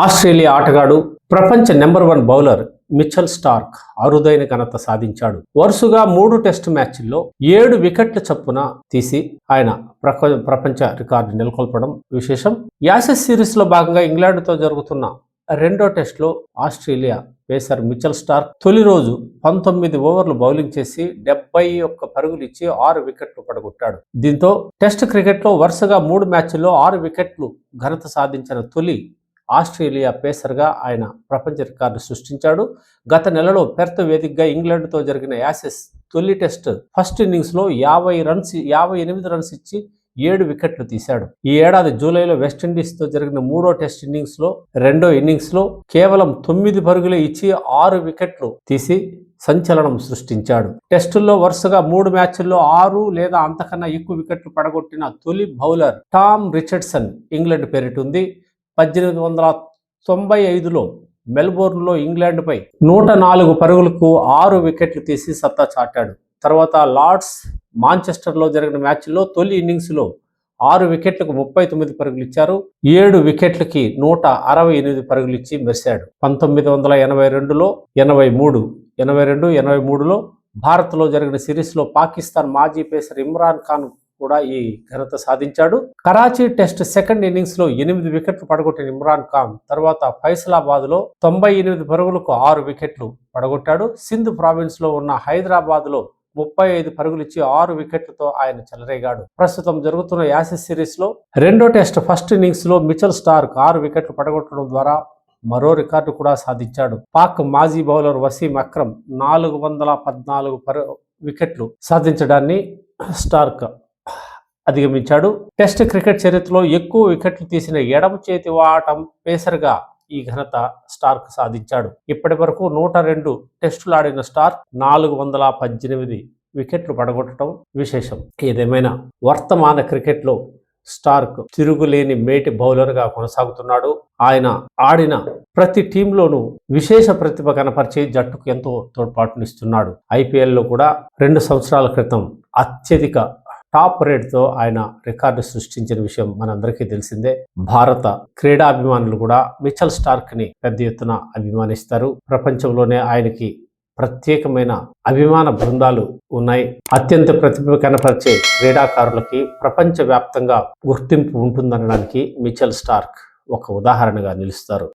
Australia ఆటగాడు ప్రపంచ number one bowler Mitchell Starc అరుదైన ఘనత సాధించాడు. వరుసగా మూడు టెస్ట్ మ్యాచ్ల్లో ఏడు వికెట్ల చప్పున తీసి ఆయన ప్రపంచ రికార్డు నెలకొల్పడం విశేషం. యాసెస్ సిరీస్లో భాగంగా ఇంగ్లాండ్తో జరుగుతున్న రెండో టెస్ట్లో ఆస్ట్రేలియా పేసర్ మిచెల్ స్టార్క్ తొలి రోజు పంతొమ్మిది ఓవర్లు బౌలింగ్ చేసి డెబ్బై ఒక్క పరుగులు ఇచ్చి ఆరు వికెట్లు పడగొట్టాడు. దీంతో టెస్ట్ క్రికెట్లో వరుసగా మూడు మ్యాచ్ల్లో ఆరు వికెట్లు ఘనత సాధించిన తొలి ఆస్ట్రేలియా పేసర్గా ఆయన ప్రపంచ రికార్డు సృష్టించాడు. గత నెలలో పెర్త్ వేదికగా ఇంగ్లాండ్తో జరిగిన యాసెస్ తొలి టెస్ట్ ఫస్ట్ ఇన్నింగ్స్లో యాభై రన్స్ యాభై ఎనిమిది రన్స్ ఇచ్చి ఏడు వికెట్లు తీశాడు. ఈ ఏడాది జూలైలో వెస్టిండీస్తో జరిగిన మూడో టెస్ట్ ఇన్నింగ్స్లో రెండో ఇన్నింగ్స్లో కేవలం తొమ్మిది పరుగులే ఇచ్చి ఆరు వికెట్లు తీసి సంచలనం సృష్టించాడు. టెస్టుల్లో వరుసగా మూడు మ్యాచ్ల్లో ఆరు లేదా అంతకన్నా ఎక్కువ వికెట్లు పడగొట్టిన తొలి బౌలర్ టామ్ రిచర్డ్సన్ ఇంగ్లాండ్ పేరిటుంది పద్దెనిమిది వందల తొంభై ఐదులో మెల్బోర్న్లో ఇంగ్లాండ్పై నూట నాలుగు పరుగులకు ఆరు వికెట్లు తీసి సత్తా చాటాడు. తర్వాత లార్డ్స్ మాంచెస్టర్లో జరిగిన మ్యాచ్లో తొలి ఇన్నింగ్స్లో ఆరు వికెట్లకు ముప్పై తొమ్మిది పరుగులు ఇచ్చారు. ఏడు వికెట్లకి నూట అరవై ఎనిమిది పరుగులు ఇచ్చి మెరిశాడు. పంతొమ్మిది వందల ఎనభై రెండులో ఎనభై మూడు ఎనభై రెండు ఎనభై మూడులో భారత్లో జరిగిన సిరీస్లో పాకిస్తాన్ మాజీ పేసర్ ఇమ్రాన్ ఖాన్ కూడా ఈ ఘనత సాధించాడు. కరాచీ టెస్ట్ సెకండ్ ఇన్నింగ్స్లో ఎనిమిది వికెట్లు పడగొట్టిన ఇమ్రాన్ ఖాన్ తర్వాత ఫైసలాబాద్లో తొంభై ఎనిమిది పరుగులకు ఆరు వికెట్లు పడగొట్టాడు. సింధ్ ప్రావిన్స్లో ఉన్న హైదరాబాద్లో ముప్పై ఐదు పరుగులిచ్చి ఆరు వికెట్లతో ఆయన చెలరేగాడు. ప్రస్తుతం జరుగుతున్న యాసిస్ సిరీస్లో రెండో టెస్ట్ ఫస్ట్ ఇన్నింగ్స్లో మిచల్ స్టార్క్ ఆరు వికెట్లు పడగొట్టడం ద్వారా మరో రికార్డు కూడా సాధించాడు. పాక్ మాజీ బౌలర్ వసీం అక్రమ్ నాలుగు వందల పద్నాలుగు పరు వికెట్లు సాధించడాన్ని స్టార్క్ అధిగమించాడు. టెస్ట్ క్రికెట్ చరిత్రలో ఎక్కువ వికెట్లు తీసిన ఎడమ చేతి వాటం పేసర్గా ఈ ఘనత స్టార్క్ సాధించాడు. ఇప్పటి వరకు నూట రెండు టెస్టులు ఆడిన స్టార్క్ నాలుగు వందల పద్దెనిమిది వికెట్లు పడగొట్టడం విశేషం. ఏదేమైనా వర్తమాన క్రికెట్లో స్టార్క్ తిరుగులేని మేటి బౌలర్గా కొనసాగుతున్నాడు. ఆయన ఆడిన ప్రతి టీంలోనూ విశేష ప్రతిభ కనపరిచే జట్టుకు ఎంతో తోడ్పాటునిస్తున్నాడు. ఐపీఎల్లో కూడా రెండు సంవత్సరాల క్రితం అత్యధిక టాప్ రేట్తో ఆయన రికార్డు సృష్టించిన విషయం మనందరికీ తెలిసిందే. భారత క్రీడాభిమానులు కూడా మిచల్ స్టార్క్ని పెద్ద ఎత్తున అభిమానిస్తారు. ప్రపంచంలోనే ఆయనకి ప్రత్యేకమైన అభిమాన బృందాలు ఉన్నాయి. అత్యంత ప్రతిభ కనపరిచే క్రీడాకారులకి ప్రపంచవ్యాప్తంగా గుర్తింపు ఉంటుందనడానికి మిచల్ స్టార్క్ ఒక ఉదాహరణగా నిలుస్తారు.